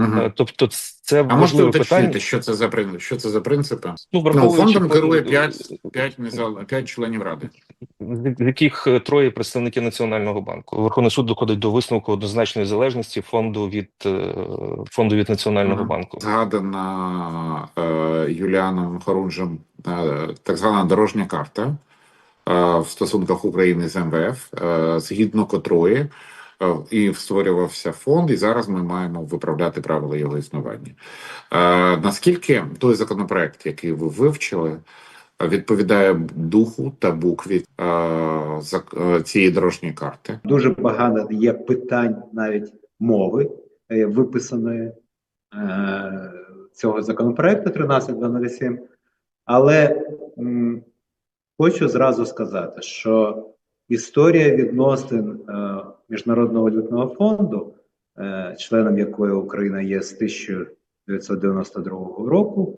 Е, Тобто, це А можете уточнити, питання. що це за принцип? Що це за принципи? Ну, Ну, фондом керує 5, 5, незал... 5 членів ради. з з яких е, троє представники Національного банку. Верховний суд доходить до висновку однозначної залежності фонду від е, фонду від Національного Мгм. банку. Згадана е, Юліаном Хорунжем е, так звана дорожня карта е, в стосунках України з МВФ, е, згідно котрої і створювався фонд, і зараз ми маємо виправляти правила його існування. Е, наскільки той законопроект, який ви вивчили, е, відповідає духу та букві е, е, цієї дорожньої карти? Дуже багато є питань навіть мови е, виписаної е, цього законопроекту 13207. Але хочу зразу сказати, що історія відносин е, Міжнародного валютного фонду, е, членом якої Україна є з 1992 року,